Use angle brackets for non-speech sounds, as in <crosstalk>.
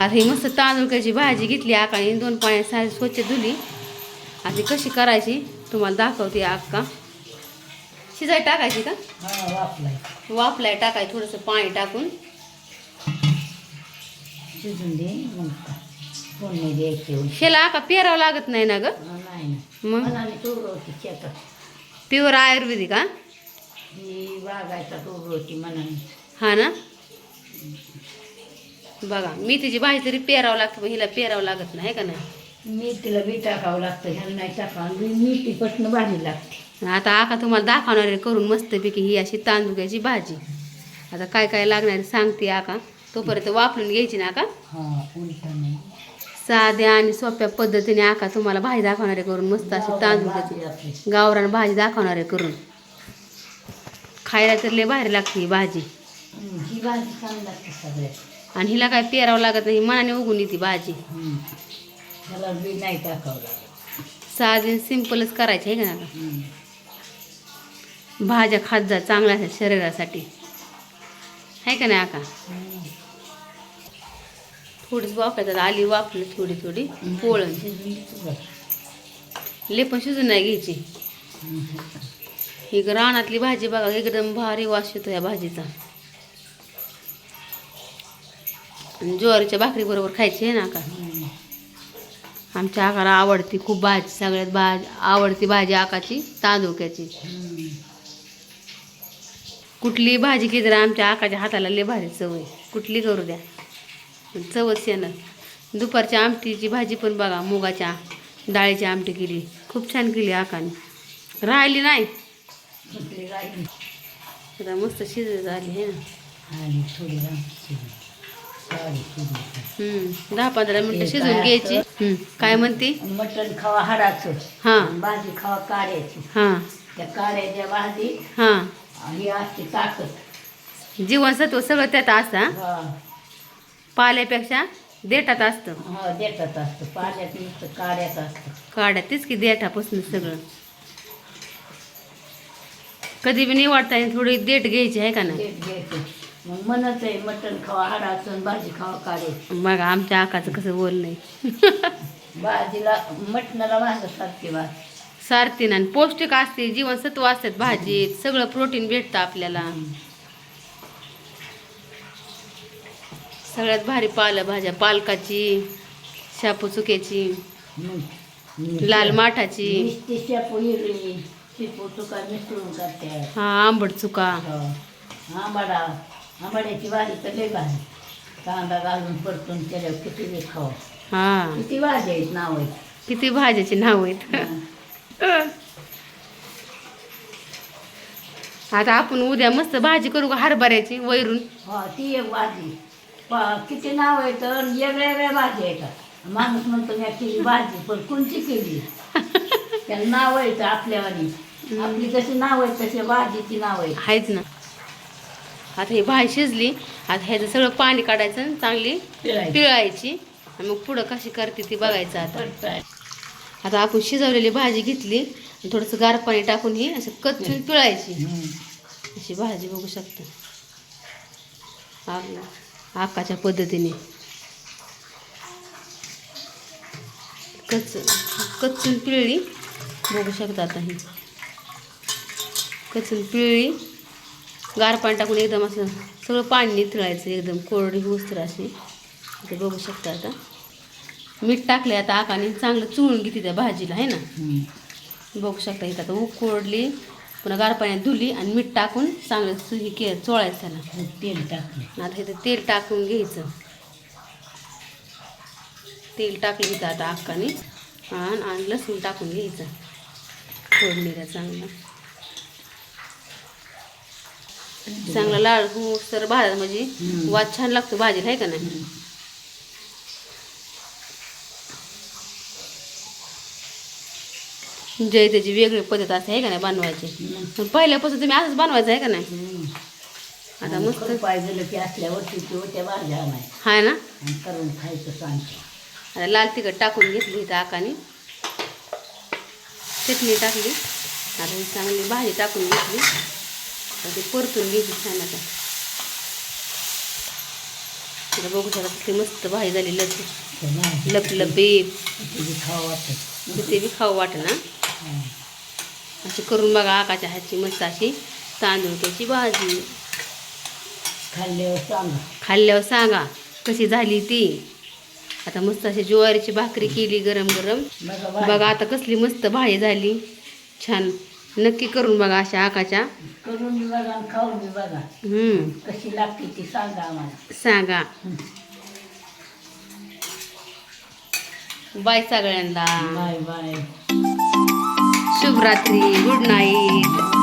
आता ही मस्त तांदूळक्याची भाजी घेतली आकाने दोन पाण्यात सारी स्वच्छ धुली. आता कशी करायची तुम्हाला दाखवते अक्का. शिजाय टाकायची का? हा वाफलाय. टाकाय थोडंसं पाणी टाकून. शिजून दे मग फोडणी द्यायची ह्याला आका पेरावं लागत नाही ना ग? मग? प्युअर आयुर्वेदिक हा? ना? बघा मेथीची भाजी तरी पेरावं लागतं पण हिला पेरावं लागत नाही का नाही? मेथीला बी टाकावं लागतं ह्याला नाही टाकावं आणि मेथी पटणं भारी लागते. आता आका तुम्हाला दाखवणार आहे करून मस्तपैकी ही अशी तांदूळची भाजी. आता काय काय लागणार आहे सांगते आका. तोपर्यंत वापरून घ्यायची ना आका? हा उलटा नाही साध्या आणि सोप्या पद्धतीने आका तुम्हाला भाजी दाखवणार आहे करून मस्त अशी तांदूळची भाजी आपली. गावरान भाजी दाखवणार आहे करून. खायला तर लय भारी लागते ही भाजी. हम्म, ही भाजी चांगली लागते सगळ्यात. आणि हिला काय पेरावं लागत नाही मनाने उगून येते भाजी. ह्याला बी नाही टाकावं लागत साधी सिंपलच करायची आहे का ना हम्म. भाज्या खात जा चांगल्या आहेत शरीरासाठी आहे का नाही आका हम्म. थोडीच वापरायचं आली वापरली थोडी थोडी पोळण शिजून घेतो बरं. ले पण शिजून नाही घ्यायची हम्म. ही रानातली भाजी बघा एकदम भारी वास येतो या भाजीचा आणि ज्वारीच्या भाकरी बरोबर खायची आहे ना का. आमच्या आकाला आवडती खूप भाजी सगळ्यात भाजी आवडती भाजी आकाची तांदूळक्याची हम्म. कुठली भाजी तर आमच्या आकाच्या हाताला लय भारी चव आहे. कुठली करू द्या. चवच येणार. दुपारच्या आमटीची भाजी पण बघा मुगाच्या डाळीची आमटी केली. खूप छान केली आकाने. राहिली नाही. मस्त शिजत झाली आहे ना. थोडी दहा पंधरा मिनटं शिजून घ्यायची. काय म्हणते? मटण खावा हाडाचं. हां. भाजी खावा काड्याची. हां. त्या काड्याच्या भाजी हां. ही असते ताकद. जीवनसत्व सगळं त्यात असतं पाल्यापेक्षा देठात असतं. हा देठात असतं. पाण्यात नुसतं काड्यात असतं. काड्या तेच की देठापासून सगळं. कधी बी निवडता थोडी देठ घ्यायची आहे का नाही? मग म्हणत आहे मटण खावा आणि भाजी खावा काड्याची बघा आमच्या आकाचं कसं बोल नाही भाजीला मटणाला भाजण्यासारखी भाजी सारतीन आणि पौष्टिक असते जीवनसत्व असतात भाजीत सगळं प्रोटीन भेटतं आपल्याला. सगळ्यात भारी पालेभाज्या पालकाची शापू चुक्याची मग लाल माठाची. नुसती शेपू हिरवी शेपू तुका मिसळून करते. हा आंबट चुका. आंबाडा. आंबाड्याची भाजी तर लय भाजी कांदा घालून परतून केल्यावर किती बी हा. किती भाजी आहेत नाव आहेत? किती भाज्याची नाव आहेत? आता आपण उद्या मस्त भाजी करू का हरभऱ्याची वैरून? हा ती एक भाजी. पा- किती नाव आहेत? आणि वेगळ्या वेगळ्या भाजी आहेत. माणूस म्हणतो मी केली भाजी पण कोणची केली? <laughs> त्याला नाव आहेत आपल्यावानी आपली कशी नाव आहेत तशी भाजीची नाव आहेत. आहेच ना. आता ही भाजी शिजली. आता ह्याचं सगळं पाणी काढायचं आणि चांगली पिळायची. आणि मग पुढं कशी करते ती बघायचं आता. आता आपण शिजवलेली भाजी घेतली. थोडंसं गार पाणी टाकून ही असं कच्चून पिळायची. अशी भाजी बघू शकता. आकाच्या पद्धतीने. कच्च कच्चून पिळली. बघू शकता आता ही. कच्चून पिळली. गार पाणी टाकून एकदम असं सगळं पाणी निथळायचं एकदम कोरडी होस्तर अशी. ते बघू शकता आता. मीठ टाकले आता आकाने चांगलं चुळून घेते त्या भाजीला आहे ना. बघू शकता इथं आता उकोडली पुन्हा गार पाण्यात धुली आणि मीठ टाकून चांगलं सु- हे के चोळायचं त्याला. तेल टाकलं. आता इथं तेल टाकून घ्यायचं. तेल टाकलं इथं आता आणि आणि लसूण टाकून घ्यायचं. फोडणीला चांगलं. चांगला लाल सर भाज्या म्हणजे. वाद छान लागतो भाजीला आहे का नाही? हम्म. जे त्याची वेगळी पद्धत असते आहे का नाही बनवायची? पहिल्यापासून तुम्ही असंच बनवायचं आहे का नाही. आता मस्त. पाहिजे की भाज्या हाय ना? आणि करून खायचं सांगतो. आता लाल तिखट टाकून घेतली इथं आकाने. चटणी टाकली. आता ही चांगली भाजी टाकून घेतली. ती परतून घ्यायची छान आता. आता बघू शकता किती मस्त भाजी झाली लप लपलपी. ते बी खाऊ वाट ना. अशी करून बघा आकाच्या हातची मस्त अशी तांदूळक्याची भाजी. खाल्ल्यावर सांगा. खाल्ल्यावर सांगा कशी झाली ती. आता मस्त अशी ज्वारीची भाकरी केली गरम गरम बघा आता कसली मस्त भाजी झाली. छान. नक्की करून बघा अशा आकाच्या. करून बघा आणि खाऊन बघा. हम्म. कशी लागते ती सांगा आम्हाला. सांगा. बाय सगळ्यांना. Bye bye. शुभरात्री गुड नाईट.